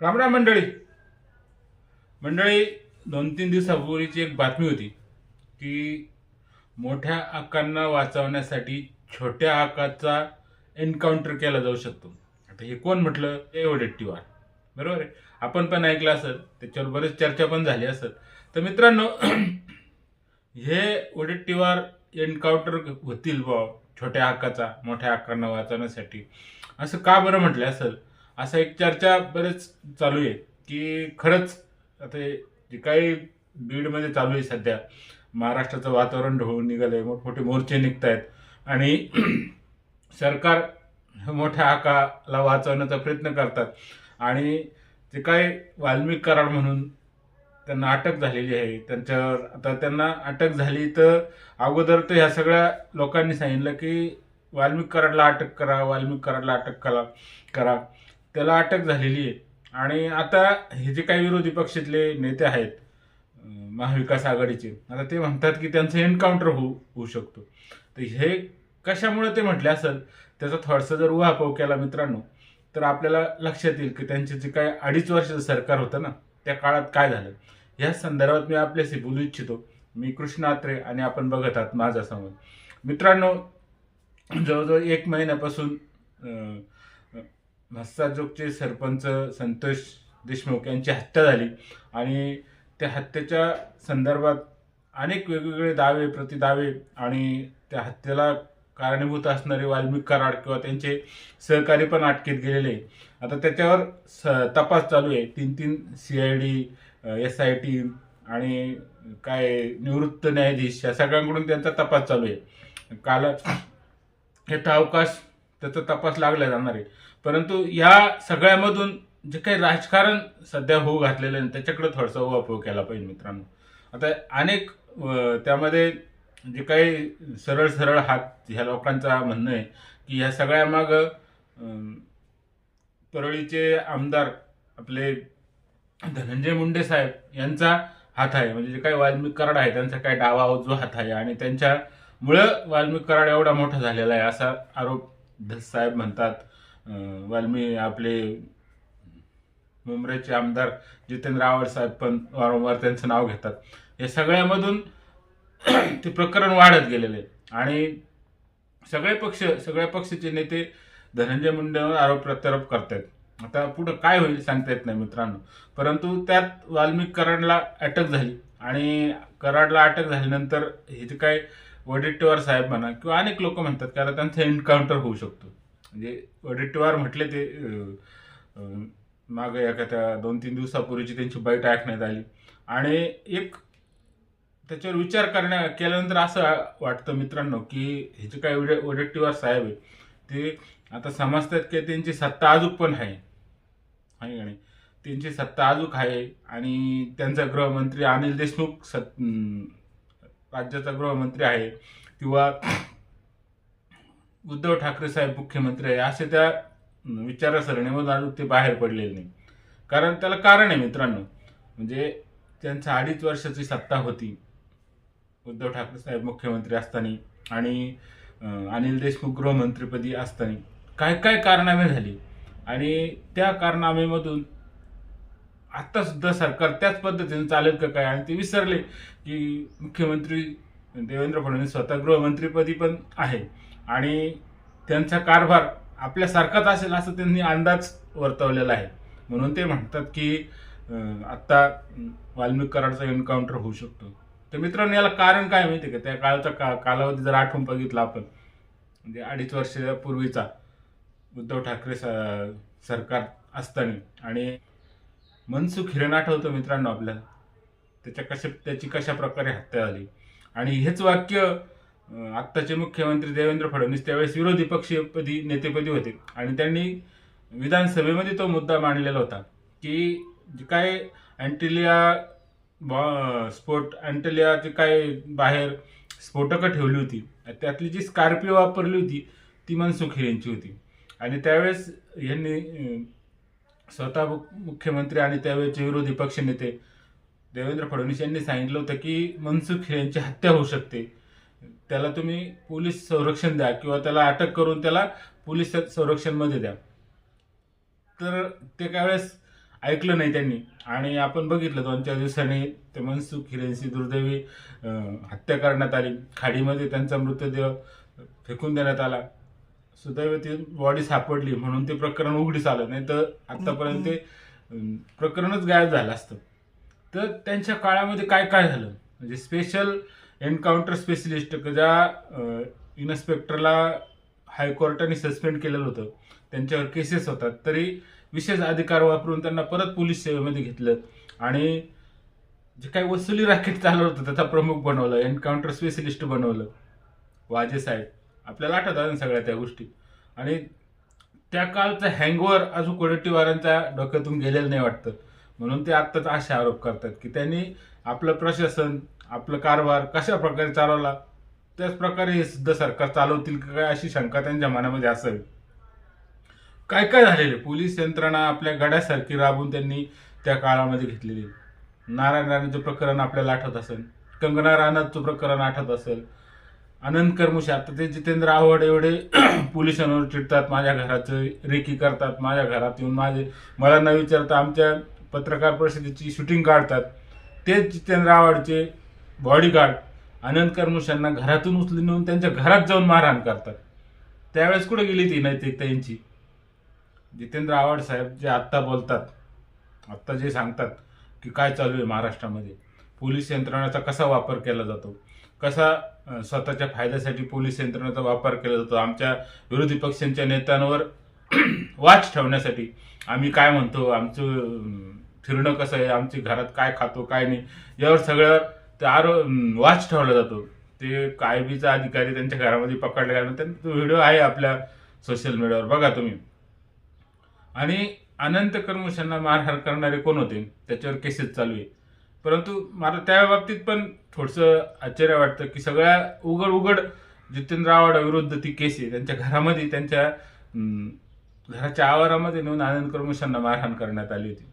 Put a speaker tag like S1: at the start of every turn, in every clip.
S1: रामराम मंडळी. मंडळी दोन तीन दिवसापूर्वीची एक बातमी होती की मोठ्या आकांना वाचवण्यासाठी छोट्या आकाचा एन्काउंटर केला जाऊ शकतो. आता हे कोण म्हटलं? ए वडेट्टीवार. बरोबर आहे? आपण पण ऐकलं असत त्याच्यावर बरेच चर्चा पण झाली असत तर मित्रांनो हे वडेट्टीवार एन्काउंटर होतील बा छोट्या हक्काचा मोठ्या हक्कांना वाचवण्यासाठी. असं का बरं म्हटलं असेल? असा एक चर्चा बरेच चालू आहे की खरंच आता जे काही बीडमध्ये चालू आहे सध्या महाराष्ट्राचं वातावरण ढवळून निघालंय मोठमोठे मोर्चे निघत आहेत आणि सरकार मोठ्या हाकाला वाचवण्याचा प्रयत्न करतात. आणि जे काय वाल्मिक कराड म्हणून त्यांना अटक झालेली आहे त्यांच्यावर आता त्यांना अटक झाली तर अगोदर तर ह्या सगळ्या लोकांनी सांगितलं की वाल्मिक कराडला अटक करा वाल्मिक कराडला अटक करा करा. त्याला अटक झालेली आहे. आणि आता हे जे काही विरोधी पक्षातले नेते आहेत महाविकास आघाडीचे आता ते म्हणतात की त्यांचं एन्काउंटर होऊ होऊ शकतो. तर हे कशामुळे ते म्हटले असेल? त्याचा थोडासा जर उहापोह केला मित्रांनो तर आपल्याला लक्षात येईल की त्यांचे जे काय अडीच वर्षाचं सरकार होतं ना त्या काळात काय झालं? या संदर्भात मी आपल्याशी बोलू इच्छितो. मी कृष्ण आत्रे आणि आपण बघत आहात माझा समोर मित्रांनो जवळजवळ एक महिन्यापासून अं, सरपंच संतोष देशमुख यांची हत्या झाली. आणि त्या हत्येच्या संदर्भात अनेक वेगवेगळे दावे प्रतिदावे आणि त्या हत्येला कारणीभूत असणारे वाल्मिक कराड किंवा त्यांचे सहकारी पण अटकेत गेलेले. आहे. आता त्याच्यावर स तपास चालू आहे. तीन तीन C I D S I T आणि काय निवृत्त न्यायाधीश या सगळ्यांकडून त्यांचा तपास चालू आहे. काल हे अवकाश त्याचा तपास लागला जाणार आहे. परंतु या सगळ्यामधून जे काही राजकारण सध्या होऊ घातलेलं आहे त्याच्याकडे थोडासा उहापोह केला पाहिजे मित्रांनो. आता अनेक त्यामध्ये जे काही सरळ सरळ हात ह्या लोकांचा म्हणणं आहे की ह्या सगळ्या माग परळीचे आमदार आपले धनंजय मुंडे साहेब यांचा हात आहे. म्हणजे जे काही वाल्मिक कराड आहे त्यांचा काही डावा उजवा हात आहे आणि त्यांच्यामुळं वाल्मिक कराड एवढा मोठा झालेला आहे असा आरोप साहेब म्हणतात. वाल्मी आपले मुंबईचे आमदार जितेंद्र आव्हाड साहेब पण वारंवार त्यांचं नाव घेतात. या सगळ्यामधून ते प्रकरण वाढत गेलेले आहे आणि सगळे पक्ष सगळ्या पक्षाचे नेते धनंजय मुंडेवर आरोप प्रत्यारोप करतायत. आता पुढं काय होईल सांगता येत नाही मित्रांनो. परंतु त्यात वाल्मिक कराडला अटक झाली आणि कराडला अटक झाल्यानंतर हे जे काय वडेट्टीवार साहेब म्हणा किंवा अनेक लोक म्हणतात की आता त्यांचा एन्काउंटर होऊ शकतो. म्हणजे वडेट्टीवार म्हटले ते मागे एखाद्या दोन तीन दिवसापूर्वीची त्यांची बैठक ऐकण्यात आली. आणि एक त्याच्यावर विचार करण्या केल्यानंतर असं वाटतं मित्रांनो की ह्याचे काय वडे वडेट्टीवार साहेब आहे ते आता समजतात की त्यांची सत्ता अजूक पण आहे. आहे का नाही? त्यांची सत्ता अजूक आहे आणि त्यांचा गृहमंत्री अनिल देशमुख सत राज्याचा गृहमंत्री आहे. किंवा उद्धव ठाकरे साहेब मुख्यमंत्री आहे असे त्या विचारसरणीमधून अजून ते बाहेर पडलेले नाही. कारण त्याला कारण आहे मित्रांनो. म्हणजे त्यांच्या अडीच वर्षाची सत्ता होती. उद्धव ठाकरे साहेब मुख्यमंत्री असताना आणि अनिल देशमुख गृहमंत्रीपदी असताना काय काय कारनामे झाली? आणि त्या कारनामेमधून आत्तासुद्धा सरकार त्याच पद्धतीने चालेल का काय? आणि ते विसरले की मुख्यमंत्री देवेंद्र फडणवीस स्वतः गृहमंत्रीपदी पण आहे. आणि त्यांचा कारभार आपल्यासारखाच असेल असं त्यांनी अंदाज वर्तवलेला आहे. म्हणून ते म्हणतात की आत्ता वाल्मिक कराडचा एन्काउंटर होऊ शकतो. तर मित्रांनो याला कारण काय माहिती का? त्या काळाचा का कालावधी जर आठवून बघितला आपण म्हणजे अडीच वर्षापूर्वीचा उद्धव ठाकरे स- सरकार असताना आणि मनसुख हिरेन आठवतं मित्रांनो आपल्याला. त्याच्या कशा त्याची कशा प्रकारे हत्या झाली. आणि हेच वाक्य आत्ताचे मुख्यमंत्री देवेंद्र फडणवीस त्यावेळेस विरोधी पक्षीयपदी नेतेपदी होते. आणि त्यांनी विधानसभेमध्ये तो मुद्दा मांडलेला होता की जे काय अँटिलिया बॉ स्फोट अँटिलिया जे काय बाहेर स्फोटकं ठेवली होती. त्यातली जी स्कॉर्पिओ वापरली होती ती मनसुख हिरेंची होती. आणि त्यावेळेस यांनी स्वतः मुख्यमंत्री आणि त्यावेळेचे विरोधी पक्षनेते देवेंद्र फडणवीस यांनी सांगितलं होतं की मनसुख हिरेंची हत्या होऊ शकते. त्याला तुम्ही पोलीस संरक्षण द्या किंवा त्याला अटक करून त्याला पोलीस संरक्षणमध्ये द्या. तर ते काय वेळेस ऐकलं नाही त्यांनी. आणि आपण बघितलं दोन चार दिवसांनी ते मनसुख हिरेंशी दुर्दैवी हत्या करण्यात आली. खाडीमध्ये त्यांचा मृतदेह फेकून देण्यात आला. सुदैव ती बॉडी सापडली म्हणून ते प्रकरण उघडीस आलं. नाही तर आतापर्यंत ते प्रकरणच गायब झालं असतं. तर त्यांच्या काळामध्ये काय काय झालं? म्हणजे स्पेशल एन्काउंटर स्पेशलिस्ट ज्या इन्स्पेक्टरला हायकोर्टाने सस्पेंड केलेलं होतं त्यांच्यावर केसेस होतात. तरी विशेष अधिकार वापरून त्यांना परत पोलीस सेवेमध्ये घेतलं. आणि जे काही वसुली राकेट चालवत होतं त्याचा प्रमुख बनवलं एन्काउंटर स्पेशलिस्ट बनवलं. वाजे साहेब आपल्याला आठवतात सगळ्या त्या गोष्टी? आणि त्या काळचा हँगओव्हर अजून कोडटीवारांच्या डोक्यातून गेलेलं नाही वाटतं. म्हणून ते आत्ताच असे आरोप करतात की त्यांनी आपलं प्रशासन आपलं कारभार कशा प्रकारे चालवला त्याच प्रकारे हे सुद्धा सरकार चालवतील का काय अशी शंका त्यांच्या मनामध्ये असावी काय काय झालेले? पोलीस यंत्रणा आपल्या गड्यासारखी राबून त्यांनी त्या काळामध्ये घेतलेली. नारायण राणेचं प्रकरण आपल्याला आठवत असेल कंगना राणाचं प्रकरण आठवत असेल. आनंद कर्मुशे आता ते जितेंद्र आव्हाड एवढे पोलिसांवर चिडतात माझ्या घराचं रेकी करतात माझ्या घरात येऊन माझे मला न विचारता आमच्या पत्रकार परिषदेची शूटिंग काढतात. तेच जितेंद्र आव्हाडचे बॉडीगार्ड आनंद कर्मुशांना घरातून उचलून नेऊन त्यांच्या घरात जाऊन मारहाण करतात. त्यावेळेस कुठे गेली ती नैतिकता यांची जितेंद्र आव्हाड साहेब जे आत्ता बोलतात आत्ता जे सांगतात की काय चालू आहे महाराष्ट्रामध्ये? पोलीस यंत्रणाचा कसा वापर केला जातो? कसा स्वतःच्या फायद्यासाठी पोलीस यंत्रणेचा वापर केला जातो? आमच्या विरोधी पक्षांच्या नेत्यांवर वाच ठेवण्यासाठी आम्ही काय म्हणतो? आमचं फिरणं कसं आहे? आमची घरात काय खातो काय नाही? यावर सगळ्यावर ते आरो वाच ठेवला जातो. ते कायबीचा अधिकारी त्यांच्या घरामध्ये पकडले कारण तो व्हिडिओ आहे आपल्या सोशल मीडियावर बघा तुम्ही. आणि अनंत कर्मशांना मारहाण करणारे कोण होते? त्याच्यावर केसेस चालू आहे. परंतु मला त्या बाबतीत पण थोडंसं आश्चर्य वाटतं की सगळ्या उघड उघड जितेंद्र आव्हाडाविरुद्ध ती केस आहे. त्यांच्या घरामध्ये त्यांच्या घराच्या आवारामध्ये नेऊन आनंद कर्मशांना मारहाण करण्यात आली होती.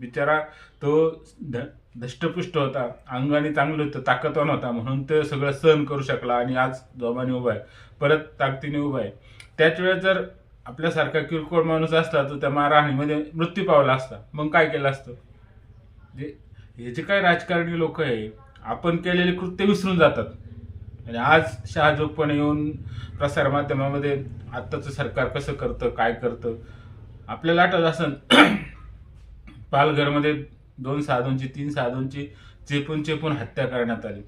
S1: बिचारा तो ध- धष्टपुष्ट होता अंगाने चांगलं होतं ताकदवान होता म्हणून तो सगळं सहन करू शकला आणि आज जोमाने उभा आहे. परत ताकदीने उभा आहे. त्याच वेळेस जर आपल्यासारखा किरकोळ माणूस असता तर त्या मारहाणीमध्ये मृत्यू पावला असता. मग काय केलं असतं? जे हे जे काय राजकारणी लोक आहे आपण केलेले कृत्य विसरून जातात. आणि आज शहाजोगपणे येऊन प्रसारमाध्यमामध्ये आत्ताचं सरकार कसं करतं काय करतं आपल्याला आठवत असं पालघरमध्ये दोन साधूंची तीन साधूंची चेपून चेपून हत्या करण्यात आली.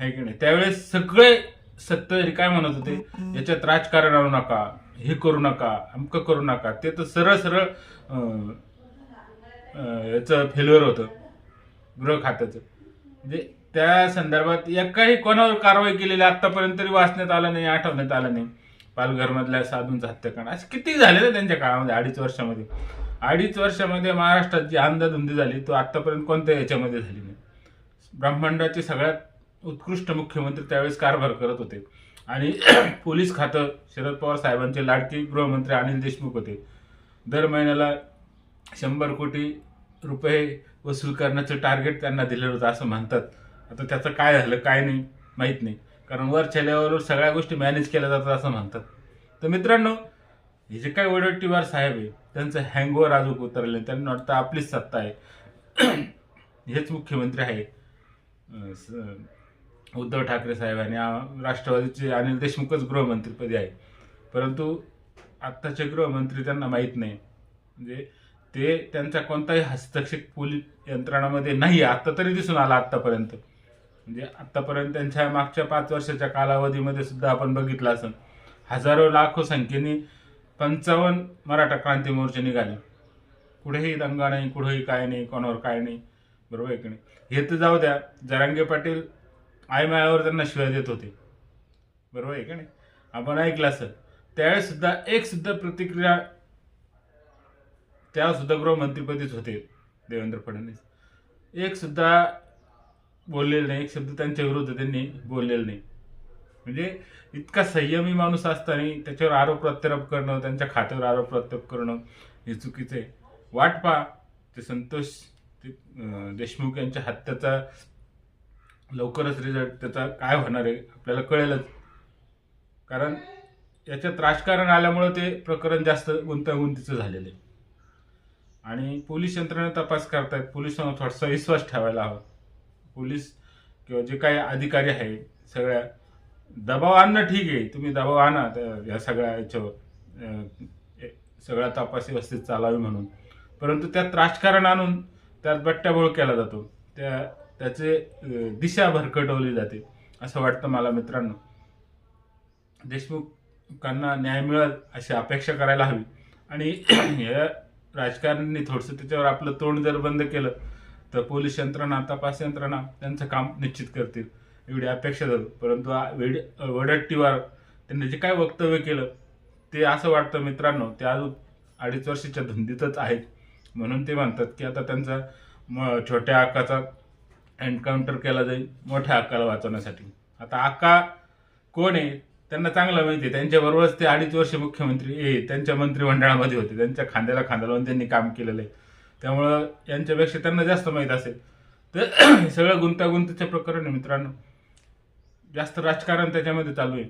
S1: आहे की नाही? त्यावेळेस सगळे सत्ताधारी काय म्हणत होते? याच्यात राजकारण आणू नका हे करू नका अमकं करू नका. ते तर सरळ सरळ याचं फेल्युअर होतं. गृह खात्याचं. म्हणजे त्या संदर्भात एकाही कोणावर कारवाई केलेली आतापर्यंत तरी वाचण्यात आलं नाही आठवण्यात आलं नाही. पालघरमधल्या साधूंचं हत्या करणं. असे किती झाले ना त्यांच्या काळामध्ये अडीच वर्षामध्ये. अडीच वर्षामध्ये महाराष्ट्रात जी अंधाधुंदी झाली. तो आत्तापर्यंत कोणत्या याच्यामध्ये झाली नाही. ब्रह्मांडाचे सगळ्यात उत्कृष्ट मुख्यमंत्री त्यावेळेस कारभार करत होते. आणि पोलीस खातं शरद पवार साहेबांचे लाडके गृहमंत्री अनिल देशमुख होते. दर महिन्याला शंभर कोटी रुपये वसूल करण्याचं टार्गेट त्यांना दिलेलं होतं असं म्हणतात. आता त्याचं काय झालं काय नाही माहीत नाही. कारण वरच्या लेवलवर सगळ्या गोष्टी मॅनेज केल्या जातात असं म्हणतात. तर मित्रांनो हे जे काही वडट्टीवार साहेब आहे त्यांचं हँगओव्हर अजून उतरले त्यांना वाटतं आपलीच सत्ता आहे. हेच मुख्यमंत्री आहे स- उद्धव ठाकरे साहेब आणि राष्ट्रवादीचे अनिल देशमुखच गृहमंत्रीपदी आहे परंतु आत्ताचे गृहमंत्री त्यांना माहीत नाही. म्हणजे ते त्यांचा कोणताही हस्तक्षेप पोलीस यंत्रणामध्ये नाही आत्ता तरी दिसून आला आत्तापर्यंत. म्हणजे आत्तापर्यंत त्यांच्या मागच्या पाच वर्षाच्या कालावधीमध्ये सुद्धा आपण बघितलं असं हजारो लाखो संख्येने पंचावन्न मराठा क्रांती मोर्चे निघाले. कुठेही दंगा नाही कुठेही काय नाही कोणावर काय नाही. बरोबर आहे की नाही? हे तर जाऊ द्या जरांगे पाटील आयमायावर त्यांना शिवाय देत होते. बरोबर आहे का नाही? आपण ऐकलं असं त्यावेळेसुद्धा एकसुद्धा प्रतिक्रिया त्यासुद्धा गृहमंत्रीपदीच होते देवेंद्र फडणवीस. एकसुद्धा बोललेलं नाही एक शब्द त्यांच्या विरुद्ध त्यांनी बोललेलं नाही. म्हणजे इतका संयमी माणूस असताना त्याच्यावर आरोप प्रत्यारोप करणं त्यांच्या खात्यावर आरोप प्रत्यारोप करणं हे चुकीचं आहे. वाट पहा ते संतोष ते, देशमुख यांच्या हत्याचा लवकरच रिझल्ट त्याचा काय होणार आहे आपल्याला कळेलच. कारण याच्यात राजकारण आल्यामुळं ते प्रकरण जास्त गुंतागुंतीचं झालेलं आहे. आणि पोलीस यंत्रणा तपास करतायत पोलिसांना थोडासा विश्वास ठेवायला हवा. पोलीस किंवा जे काही अधिकारी आहे सगळ्या दबाव आणणं ठीक आहे. तुम्ही दबाव आणा. या सगळ्या याच्यावर सगळ्या सगळा तपास व्यवस्थित चालावी म्हणून. परंतु त्यात राजकारण आणून त्यात बट्ट्याबोळ केला जातो. त्या त्याचे दिशा भरकटवली जाते असं वाटतं मला मित्रांनो. देशमुखांना न्याय मिळेल अशी अपेक्षा करायला हवी. आणि या राजकारण्यांनी थोडंसं त्याच्यावर आपलं तोंड जर बंद केलं तर पोलीस यंत्रणा तपास यंत्रणा त्यांचं काम निश्चित करतील. एवढी अपेक्षा धरू परंतु वेड वडट्टीवार त्यांनी जे काय वक्तव्य केलं ते असं वाटतं मित्रांनो ते अजून अडीच वर्षाच्या धुंदीतच आहेत. म्हणून ते म्हणतात की आता त्यांचा म छोट्या हक्काचा एन्काउंटर केला जाईल मोठ्या हक्काला वाचवण्यासाठी. आता अक्का कोण आहे त्यांना चांगलं माहिती आहे. त्यांच्याबरोबरच ते अडीच वर्ष मुख्यमंत्री ए त्यांच्या मंत्रिमंडळामध्ये होते. त्यांच्या खांद्याला खांदा लावून त्यांनी काम केलेलं आहे. त्यामुळं यांच्यापेक्षा त्यांना जास्त माहीत असेल. तर सगळं गुंतागुंतीचं प्रकरण आहे मित्रांनो. जास्त राजकारण त्याच्यामध्ये चालू आहे.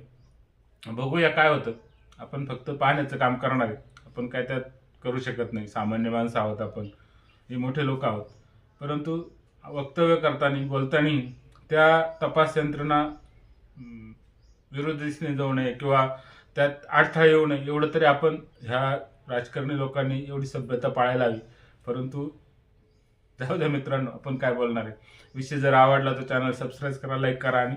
S1: बघूया काय होतं. आपण फक्त पाहण्याचं काम करणार आहे. आपण काय त्यात करू शकत नाही. सामान्य माणसं आहोत आपण. हे मोठे लोक आहोत. परंतु वक्तव्य करताना बोलताना त्या तपास यंत्रणा अं, विरोधी जाऊ नये किंवा त्यात अडथळा येऊ नये. एवढं तरी आपण ह्या राजकारणी लोकांनी एवढी सभ्यता पाळायला हवी. परंतु जाऊ द्या मित्रांनो आपण काय बोलणार आहे? विषय जर आवडला तर चॅनल सबस्क्राईब करा लाईक करा आणि